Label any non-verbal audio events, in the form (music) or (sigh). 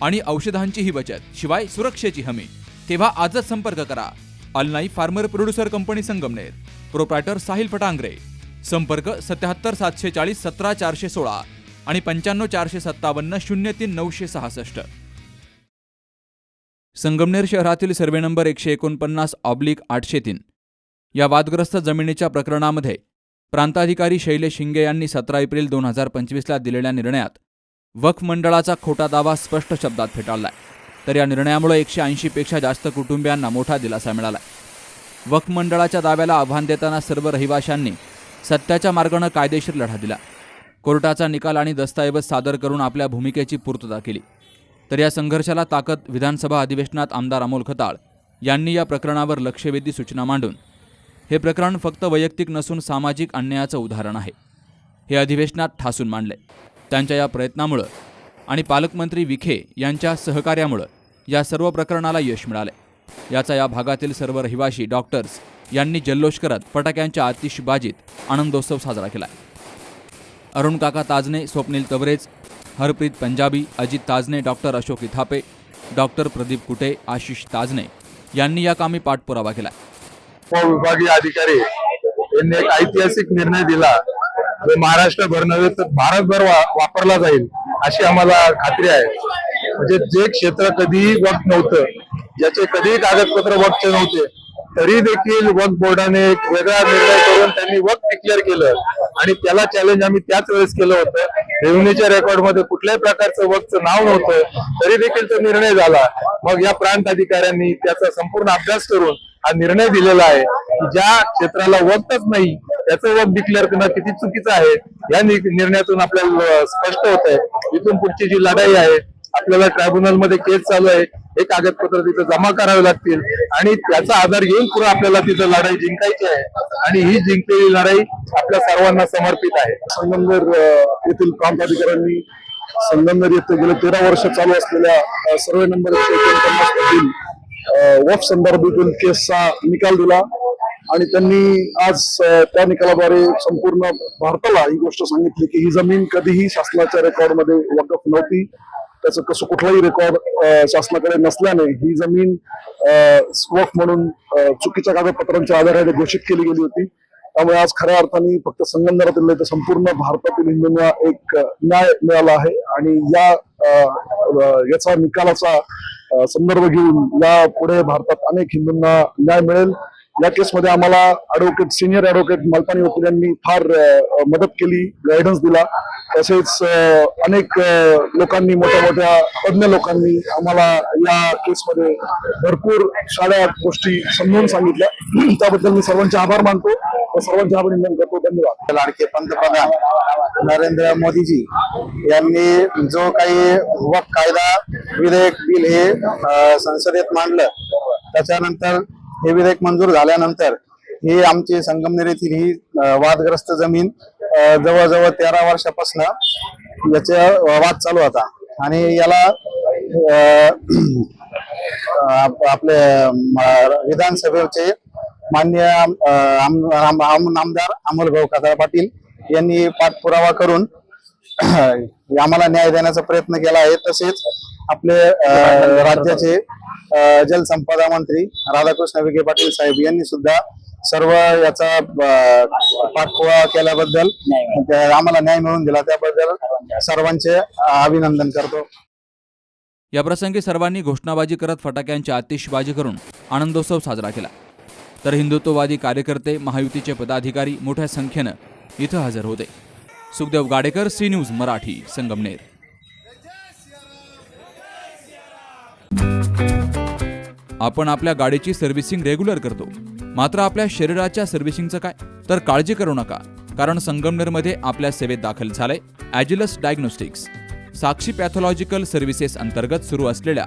आणि औषधांचीही बचत शिवाय सुरक्षेची हमी. तेव्हा आजच संपर्क करा. अलनाई farmer producer company Sangamner. Proprietor Sahil Phatangare. संपर्क सत्याहत्तर सातशे चाळीस सतरा चारशे सोळा आणि पंच्याण्णव चारशे सत्तावन्न शून्य तीन नऊशे सहासष्ट. संगमनेर शहरातील सर्वे नंबर एकशे एकोणपन्नास ऑब्लिक आठशे तीन. या वादग्रस्त जमिनीच्या प्रकरणामध्ये प्रांताधिकारी शैलेश शिंगे यांनी सतरा एप्रिल दोन हजार पंचवीसला दिलेल्या निर्णयात वक्फ मंडळाचा खोटा दावा स्पष्ट शब्दात फेटाळलाय. तर या निर्णयामुळे एकशे ऐंशीपेक्षा जास्त कुटुंबियांना मोठा दिलासा मिळाला वक्फ मंडळाच्या दाव्याला आव्हान देताना सर्व रहिवाशांनी सत्याच्या मार्गानं कायदेशीर लढा दिला. कोर्टाचा निकाल आणि दस्तऐवज सादर करून आपल्या भूमिकेची पूर्तता केली. तर या संघर्षाला ताकद विधानसभा अधिवेशनात आमदार अमोल खताळ यांनी या प्रकरणावर लक्षवेधी सूचना मांडून हे प्रकरण फक्त वैयक्तिक नसून सामाजिक अन्यायाचं उदाहरण आहे. हे अधिवेशनात ठासून मांडले त्यांच्या या प्रयत्नामुळं आणि पालकमंत्री विखे यांच्या सहकार्यामुळं या सर्व प्रकरणाला यश मिळाले याचा या भागातील सर्व रहिवाशी डॉक्टर्स यांनी जल्लोष करत फटाक्यांच्या आतिषबाजीत आनंदोत्सव साजरा केला अरुण काका ताजने स्वप्नील तवरेज हरप्रीत पंजाबी अजित ताजने डॉक्टर अशोक इथापे डॉक्टर प्रदीप कुटे आशिष ताजने यांनी या कामी पाठपुरावा केला विभागीय अधिकारी यांनी एक ऐतिहासिक निर्णय दिला. जो महाराष्ट्रभर नव्हे तर भारतभर वापरला जाईल अशी आम्हाला खात्री आहे. म्हणजे जे क्षेत्र कधीही वक्त नव्हतं ज्याचे कधीही कागदपत्र वक्तचे नव्हते तरी देखील वक्त बोर्डाने एक वेगळा निर्णय करून त्यांनी वक्त डिक्लेअर केलं. आणि त्याला चॅलेंज आम्ही त्याच वेळेस केलं होतं. रेव्हन्यूच्या रेकॉर्डमध्ये कुठल्याही प्रकारचं वक्तचं नाव नव्हतं तरी देखील तो निर्णय झाला. मग या प्रांत अधिकाऱ्यांनी त्याचा संपूर्ण अभ्यास करून हा निर्णय दिलेला आहे की ज्या क्षेत्राला वक्तच नाही त्याचं वक्त डिक्लेअर करणं किती चुकीचं आहे या नि- निर्णयातून आपल्याला स्पष्ट होत आहे. इथून पुढची जी लढाई आहे आपल्याला ट्रायब्युनलमध्ये केस चालू आहे हे कागदपत्र तिथं जमा करावे लागतील आणि त्याचा आधार घेऊन पुढे आपल्याला तिथं लढाई जिंकायची आहे. आणि ही जिंकलेली लढाई आपल्या सर्वांना समर्पित आहे. संगमनेर येथील प्रांताधिकाऱ्यांनी संगमनेर येथे गेले तेरा वर्ष चालू असलेल्या सर्वे नंबर एकशे एकोणपन्नास मधील वफ संदर्भातील केसचा निकाल दिला आणि त्यांनी आज त्या निकालाद्वारे संपूर्ण भारताला ही गोष्ट सांगितली की ही जमीन कधीही शासनाच्या रेकॉर्डमध्ये वकफ नव्हती. त्याचं कसं कुठलाही रेकॉर्ड शासनाकडे नसल्याने ही जमीन वफ म्हणून चुकीच्या कागदपत्रांच्या आधाराने घोषित केली गेली होती. त्यामुळे आज खऱ्या अर्थाने फक्त संगमनेरातील नाही तर संपूर्ण भारतातील हिंदूंना एक न्याय मिळाला आहे. आणि या याचा निकालाचा संदर्भ घेऊन या पुढे भारतात अनेक हिंदूंना न्याय मिळेल. या केसमध्ये आम्हाला ऍडव्होकेट सिनियर ऍडव्होकेट मालपानी वकील यांनी फार मदत केली गायडन्स दिला. तसेच अनेक लोकांनी मोठ्या मोठ्या तज्ञ लोकांनी आम्हाला या केसमध्ये भरपूर साड्या गोष्टी समजून सांगितल्या. त्याबद्दल मी सर्वांचे आभार मानतो. सर्वांचे अभिनंदन करतो धन्यवाद. लाडके पंतप्रधान नरेंद्र मोदीजी यांनी जो काही वक कायदा विधेयक बिल हे संसदेत मांडलं त्याच्यानंतर हे विधेयक मंजूर झाल्यानंतर ही आमची संगमनेर येथील ही वादग्रस्त जमीन जवळजवळ तेरा वर्षापासून याचा वाद चालू होता. आणि याला आपले विधानसभेचे मान्य आमदार अमोलभाऊ खताळ पाटील यांनी पाठपुरावा करून (clears throat) आम्हाला न्याय देण्याचा प्रयत्न केला आहे. तसेच आपले राज्याचे जलसंपदा मंत्री राधाकृष्ण विखे पाटील साहेब यांनी सुद्धा सर्व याचा अ, पाठपुरावा केल्याबद्दल आम्हाला न्याय मिळवून दिला. त्याबद्दल सर्वांचे अभिनंदन करतो. याप्रसंगी सर्वांनी घोषणाबाजी करत फटाक्यांची आतिषबाजी करून आनंदोत्सव साजरा केला. तर हिंदुत्ववादी कार्यकर्ते महायुतीचे पदाधिकारी मोठ्या संख्येनं इथं हजर होते. Sukhdev Gadekar C news Marathi Sangamner. आपण आपल्या गाडीची सर्व्हिसिंग रेग्युलर करतो. मात्र आपल्या शरीराच्या सर्व्हिसिंगचं काय? तर काळजी करू नका कारण संगमनेरमध्ये आपल्या सेवेत दाखल झालंय Agilus diagnostics. Sakshi pathological services अंतर्गत सुरू असलेल्या